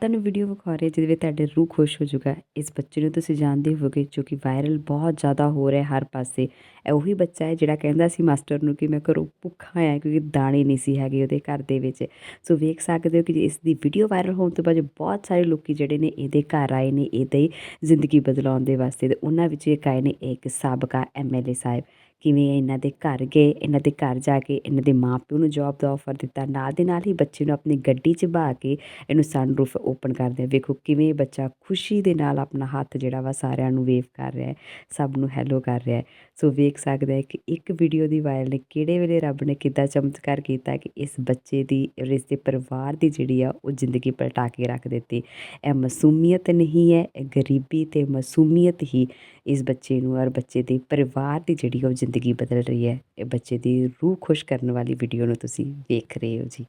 ਤੁਹਾਨੂੰ ਵੀਡੀਓ ਵਿਖਾ ਰਹੇ ਜਿਹਦੇ ਵਿੱਚ ਤੁਹਾਡੇ ਰੂਹ ਖੁਸ਼ ਹੋ ਜਾਊਗਾ। ਇਸ ਬੱਚੇ ਨੂੰ ਤੁਸੀਂ ਜਾਣਦੇ ਹੋਵੋਗੇ ਜੋ ਕਿ ਵਾਇਰਲ ਬਹੁਤ ਜ਼ਿਆਦਾ ਹੋ ਰਿਹਾ ਹਰ ਪਾਸੇ। ਇਹ ਉਹੀ ਬੱਚਾ ਹੈ ਜਿਹੜਾ ਕਹਿੰਦਾ ਸੀ ਮਾਸਟਰ ਨੂੰ ਕਿ ਮੈਂ ਘਰੋਂ ਭੁੱਖਾ ਆਇਆ ਕਿਉਂਕਿ ਦਾਣੇ ਨਹੀਂ ਸੀ ਹੈਗੇ ਉਹਦੇ ਘਰ ਦੇ ਵਿੱਚ। ਸੋ ਵੇਖ ਸਕਦੇ ਹੋ ਕਿ ਇਸ ਦੀ ਵੀਡੀਓ ਵਾਇਰਲ ਹੋਣ ਤੋਂ ਬਾਅਦ ਬਹੁਤ ਸਾਰੇ ਲੋਕੀ ਜਿਹੜੇ ਨੇ ਇਹਦੇ ਘਰ ਆਏ ਨੇ, ਇਹਦੇ ਜ਼ਿੰਦਗੀ ਬਦਲਾਉਣ ਦੇ ਵਾਸਤੇ ਤੇ ਉਹਨਾਂ ਵਿੱਚ ਇੱਕ ਆਏ ਨੇ ਇੱਕ ਸਾਬਕਾ ਐਮਐਲਏ ਸਾਹਿਬ। ਕਿਵੇਂ ਇਹਨਾਂ ਦੇ ਘਰ ਗਏ, ਇਹਨਾਂ ਦੇ ਘਰ ਜਾ ਕੇ ਇਹਨਾਂ ਦੇ ਮਾਂ ਪਿਓ ਨੂੰ ਜੋਬ ਦਾ ਆਫਰ ਦਿੱਤਾ। ਨਾਲ ਦੇ ਨਾਲ ਹੀ ਬੱਚੇ ਨੂੰ ਆਪਣੀ ਗੱਡੀ 'ਚ ਬਹਾ ਕੇ ਇਹਨੂੰ ਸਨਰੂਫ ਓਪਨ ਕਰਦੇ ਵੇਖੋ ਕਿਵੇਂ ਬੱਚਾ ਖੁਸ਼ੀ ਦੇ ਨਾਲ ਆਪਣਾ ਹੱਥ ਜਿਹੜਾ ਵਾ ਸਾਰਿਆਂ ਨੂੰ ਵੇਵ ਕਰ ਰਿਹਾ ਹੈ, ਸਭ ਨੂੰ ਹੈਲੋ ਕਰ ਰਿਹਾ ਹੈ। ਸੋ ਵੇਖ ਸਕਦਾ ਹੈ ਕਿ ਇੱਕ ਵੀਡੀਓ ਦੀ ਵਾਇਰਲ ਨੇ ਕਿਹੜੇ ਵੇਲੇ ਰੱਬ ਨੇ ਕਿੱਦਾਂ ਚਮਤਕਾਰ ਕੀਤਾ ਕਿ ਇਸ ਬੱਚੇ ਦੀ ਔਰ ਇਸ ਦੇ ਪਰਿਵਾਰ ਦੀ ਜਿਹੜੀ ਆ, ਉਹ ਜ਼ਿੰਦਗੀ ਪਲਟਾ ਕੇ ਰੱਖ ਦਿੱਤੀ। ਇਹ ਮਾਸੂਮੀਅਤ ਨਹੀਂ ਹੈ, ਇਹ ਗਰੀਬੀ ਤੇ ਮਾਸੂਮੀਅਤ ਹੀ ਇਸ ਬੱਚੇ ਨੂੰ ਔਰ ਬੱਚੇ ਦੇ ਪਰਿਵਾਰ ਦੀ ਜਿਹੜੀ ਉਹ ਜ਼ਿੰਦਗੀ ਬਦਲ ਰਹੀ ਹੈ। ਇਹ ਬੱਚੇ ਦੀ ਰੂਹ ਖੁਸ਼ ਕਰਨ ਵਾਲੀ ਵੀਡੀਓ ਨੂੰ ਤੁਸੀਂ ਵੇਖ ਰਹੇ ਹੋ ਜੀ।